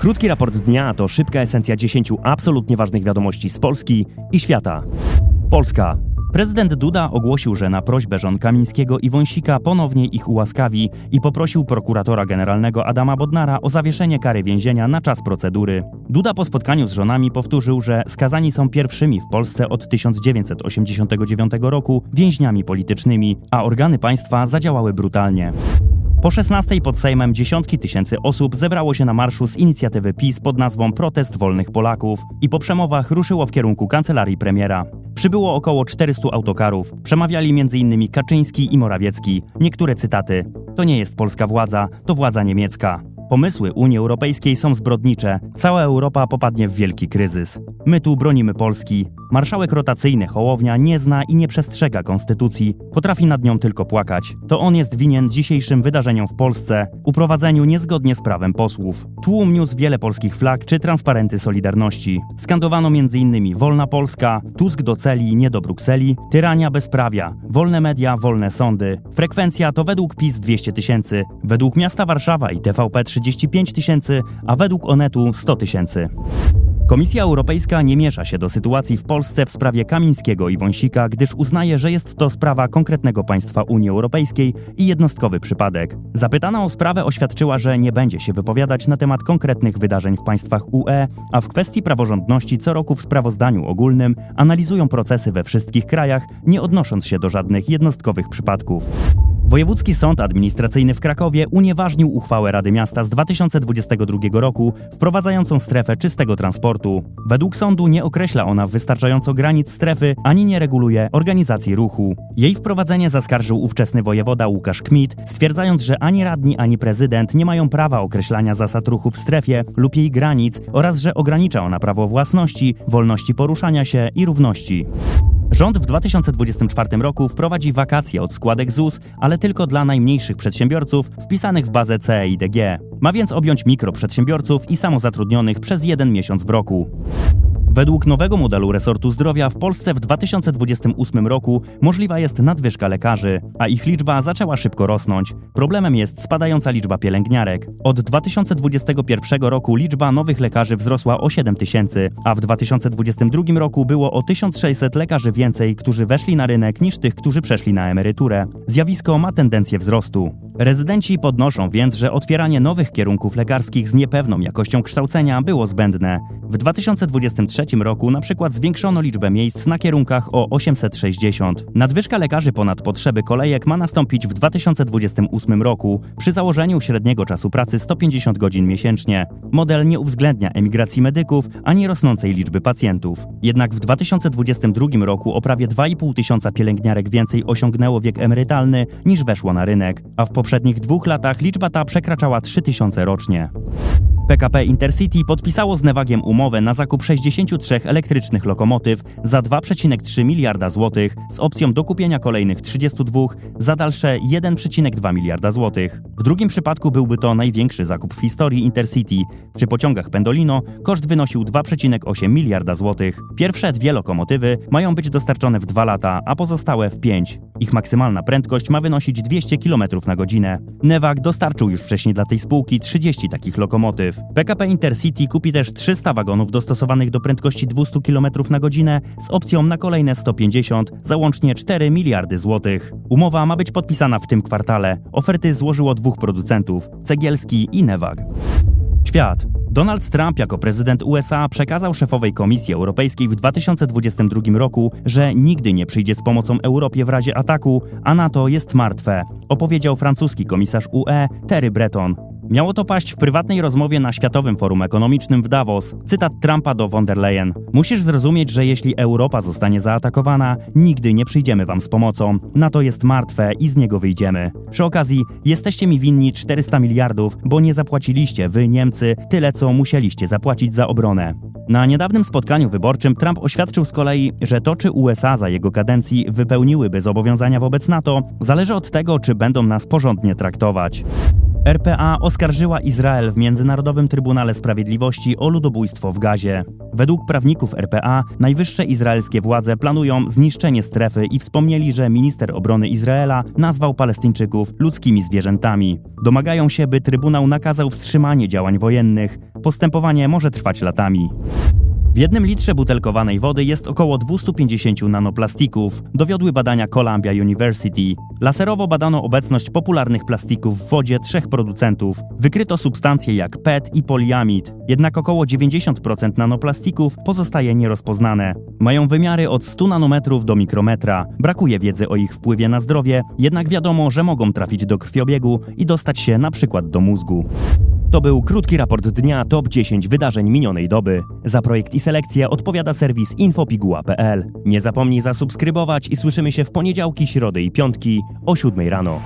Krótki raport dnia to szybka esencja 10 absolutnie ważnych wiadomości z Polski i świata. Polska. Prezydent Duda ogłosił, że na prośbę żon Kamińskiego i Wąsika ponownie ich ułaskawi i poprosił prokuratora generalnego Adama Bodnara o zawieszenie kary więzienia na czas procedury. Duda po spotkaniu z żonami powtórzył, że skazani są pierwszymi w Polsce od 1989 roku więźniami politycznymi, a organy państwa zadziałały brutalnie. Po 16 pod Sejmem dziesiątki tysięcy osób zebrało się na marszu z inicjatywy PiS pod nazwą Protest Wolnych Polaków i po przemowach ruszyło w kierunku kancelarii premiera. Przybyło około 400 autokarów. Przemawiali m.in. Kaczyński i Morawiecki. Niektóre cytaty: To nie jest polska władza, to władza niemiecka. Pomysły Unii Europejskiej są zbrodnicze. Cała Europa popadnie w wielki kryzys. My tu bronimy Polski. Marszałek rotacyjny Hołownia nie zna i nie przestrzega konstytucji. Potrafi nad nią tylko płakać. To on jest winien dzisiejszym wydarzeniom w Polsce, uprowadzeniu niezgodnie z prawem posłów. Tłum niósł wiele polskich flag czy transparenty Solidarności. Skandowano m.in. Wolna Polska, Tusk do celi, nie do Brukseli, tyrania bezprawia, wolne media, wolne sądy. Frekwencja to według PiS 200 tysięcy, według miasta Warszawa i TVP 35 tysięcy, a według Onetu 100 tysięcy. Komisja Europejska nie miesza się do sytuacji w Polsce w sprawie Kamińskiego i Wąsika, gdyż uznaje, że jest to sprawa konkretnego państwa Unii Europejskiej i jednostkowy przypadek. Zapytana o sprawę oświadczyła, że nie będzie się wypowiadać na temat konkretnych wydarzeń w państwach UE, a w kwestii praworządności co roku w sprawozdaniu ogólnym analizują procesy we wszystkich krajach, nie odnosząc się do żadnych jednostkowych przypadków. Wojewódzki Sąd Administracyjny w Krakowie unieważnił uchwałę Rady Miasta z 2022 roku wprowadzającą strefę czystego transportu. Według sądu nie określa ona wystarczająco granic strefy ani nie reguluje organizacji ruchu. Jej wprowadzenie zaskarżył ówczesny wojewoda Łukasz Kmit, stwierdzając, że ani radni, ani prezydent nie mają prawa określania zasad ruchu w strefie lub jej granic oraz że ogranicza ona prawo własności, wolności poruszania się i równości. Rząd w 2024 roku wprowadzi wakacje od składek ZUS, ale tylko dla najmniejszych przedsiębiorców wpisanych w bazę CEIDG. Ma więc objąć mikroprzedsiębiorców i samozatrudnionych przez jeden miesiąc w roku. Według nowego modelu resortu zdrowia w Polsce w 2028 roku możliwa jest nadwyżka lekarzy, a ich liczba zaczęła szybko rosnąć. Problemem jest spadająca liczba pielęgniarek. Od 2021 roku liczba nowych lekarzy wzrosła o 7 tysięcy, a w 2022 roku było o 1600 lekarzy więcej, którzy weszli na rynek niż tych, którzy przeszli na emeryturę. Zjawisko ma tendencję wzrostu. Rezydenci podnoszą więc, że otwieranie nowych kierunków lekarskich z niepewną jakością kształcenia było zbędne. W 2023 roku na przykład zwiększono liczbę miejsc na kierunkach o 860. Nadwyżka lekarzy ponad potrzeby kolejek ma nastąpić w 2028 roku przy założeniu średniego czasu pracy 150 godzin miesięcznie. Model nie uwzględnia emigracji medyków ani rosnącej liczby pacjentów. Jednak w 2022 roku o prawie 2,5 tysiąca pielęgniarek więcej osiągnęło wiek emerytalny niż weszło na rynek, a w poprzednich dwóch latach liczba ta przekraczała 3000 rocznie. PKP Intercity podpisało z Nevagiem umowę na zakup 63 elektrycznych lokomotyw za 2,3 miliarda złotych z opcją dokupienia kolejnych 32 za dalsze 1,2 miliarda złotych. W drugim przypadku byłby to największy zakup w historii Intercity. Przy pociągach Pendolino koszt wynosił 2,8 miliarda złotych. Pierwsze dwie lokomotywy mają być dostarczone w 2 lata, a pozostałe w 5. Ich maksymalna prędkość ma wynosić 200 km na godzinę. Nevag dostarczył już wcześniej dla tej spółki 30 takich lokomotyw. PKP Intercity kupi też 300 wagonów dostosowanych do prędkości 200 km na godzinę z opcją na kolejne 150 za łącznie 4 miliardy złotych. Umowa ma być podpisana w tym kwartale. Oferty złożyło dwóch producentów: Cegielski i Nevag. Świat. Donald Trump jako prezydent USA przekazał szefowej Komisji Europejskiej w 2022 roku, że nigdy nie przyjdzie z pomocą Europie w razie ataku, a NATO jest martwe, opowiedział francuski komisarz UE Terry Breton. Miało to paść w prywatnej rozmowie na Światowym Forum Ekonomicznym w Davos. Cytat Trumpa do von der Leyen. Musisz zrozumieć, że jeśli Europa zostanie zaatakowana, nigdy nie przyjdziemy wam z pomocą. NATO jest martwe i z niego wyjdziemy. Przy okazji, jesteście mi winni 400 miliardów, bo nie zapłaciliście wy, Niemcy, tyle co musieliście zapłacić za obronę. Na niedawnym spotkaniu wyborczym Trump oświadczył z kolei, że to czy USA za jego kadencji wypełniłyby zobowiązania wobec NATO, zależy od tego, czy będą nas porządnie traktować. RPA oskarżyła Izrael w Międzynarodowym Trybunale Sprawiedliwości o ludobójstwo w Gazie. Według prawników RPA najwyższe izraelskie władze planują zniszczenie strefy i wspomnieli, że minister obrony Izraela nazwał Palestyńczyków ludzkimi zwierzętami. Domagają się, by Trybunał nakazał wstrzymanie działań wojennych. Postępowanie może trwać latami. W jednym litrze butelkowanej wody jest około 250 nanoplastików, dowiodły badania Columbia University. Laserowo badano obecność popularnych plastików w wodzie trzech producentów. Wykryto substancje jak PET i poliamid, jednak około 90% nanoplastików pozostaje nierozpoznane. Mają wymiary od 100 nanometrów do mikrometra. Brakuje wiedzy o ich wpływie na zdrowie, jednak wiadomo, że mogą trafić do krwiobiegu i dostać się na przykład do mózgu. To był krótki raport dnia Top 10 wydarzeń minionej doby. Za projekt i selekcję odpowiada serwis infopiguła.pl. Nie zapomnij zasubskrybować i słyszymy się w poniedziałki, środy i piątki o 7 rano.